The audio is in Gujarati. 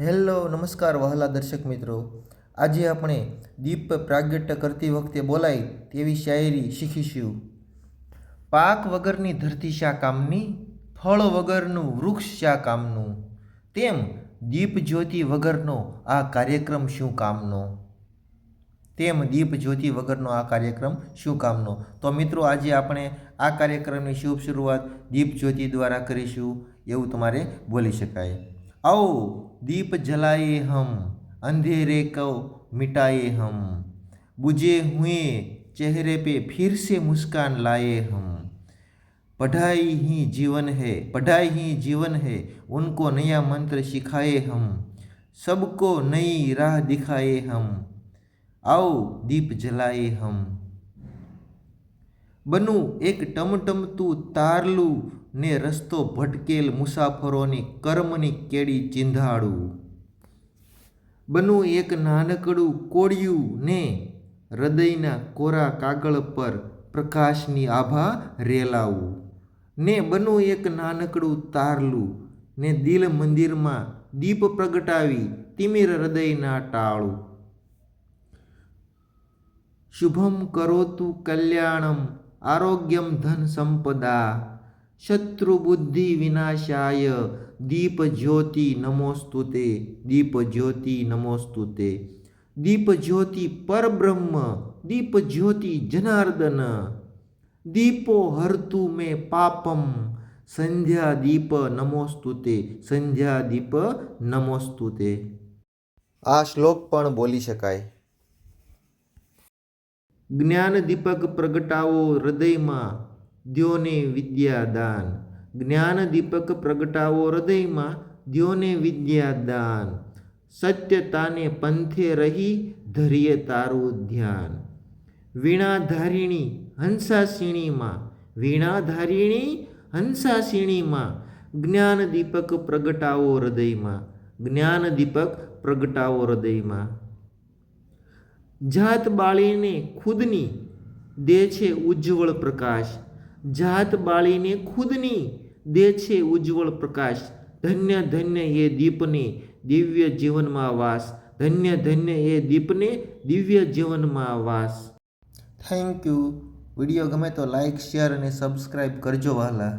હેલો, નમસ્કાર વહાલા દર્શક મિત્રો. આજે આપણે દીપ પ્રાગટ્ય કરતી વખતે બોલાય તેવી શાયરી શીખીશું. પાક વગરની ધરતી શા કામની? ફળ વગરનું વૃક્ષ શા કામનું? તેમ દીપ જ્યોતિ વગરનો આ કાર્યક્રમ શું કામનો? તેમ દીપ જ્યોતિ વગરનો આ કાર્યક્રમ શું કામનો? તો મિત્રો, આજે આપણે આ કાર્યક્રમની શુભ શરૂઆત દીપ જ્યોતિ દ્વારા કરીશું, એવું તમારે બોલી શકાય. आओ, दीप जलाए हम, अंधेरे को मिटाए हम। बुझे हुए चेहरे पे फिर से मुस्कान लाए हम। पढ़ाई ही जीवन है, पढ़ाई ही जीवन है, उनको नया मंत्र सिखाए हम। सबको नई राह दिखाए हम। आओ, दीप जलाए हम। બનું એક ટમટમતું તારલું ને રસ્તો ભટકેલ મુસાફરોની કર્મની કેડી ચીંધાડું બનું એક નાનકડું કોળિયું ને હૃદયના કોરા કાગળ પર પ્રકાશની આભા રેલાવું. ને બનું એક નાનકડું તારલું ને દિલ મંદિરમાં દીપ પ્રગટાવી તિમિર હૃદયના ટાળું. શુભમ કરોતુ કલ્યાણમ આરોગ્યમ ધન સંપદા શત્રુ બુદ્ધિ વિનાશાય દીપ જ્યોતિ નમોસ્તુતે દીપ જ્યોતિ નમોસ્તુતે દીપ જ્યોતિ પરબ્રહ્મ દીપ જ્યોતિ જનાર્દન દીપો હરતુ મે પાપમ સંધ્યા દીપ નમોસ્તુતે સંધ્યા દીપ નમોસ્તુતે આ શ્લોક પણ બોલી શકાય. જ્ઞાન દીપક પ્રગટાવો હૃદયમાં દ્યોને વિદ્યાદાન. જ્ઞાન દીપક પ્રગટાવો હૃદયમાં દ્યોને વિદ્યાદાન. સત્યતાને પંથે રહી ધરીએ તારું ધ્યાન. વીણાધારિણી હંસાસિણીમાં વીણાધારિણી હંસાસિણીમાં જ્ઞાન દીપક પ્રગટાવો હૃદયમાં જ્ઞાન દીપક પ્રગટાવો હૃદયમાં. જાત બાળીને ખુદની દે છે ઉજ્જવળ પ્રકાશ. જાત બાળીને ખુદની દે છે ઉજ્જવળ પ્રકાશ. ધન્ય ધન્ય એ દીપને દિવ્ય જીવનમાં વાસ. ધન્ય ધન્ય એ દીપને દિવ્ય જીવનમાં વાસ. થેન્ક યુ વીડિયો ગમે તો લાઈક શેર અને સબસ્ક્રાઈબ કરજો વહાલા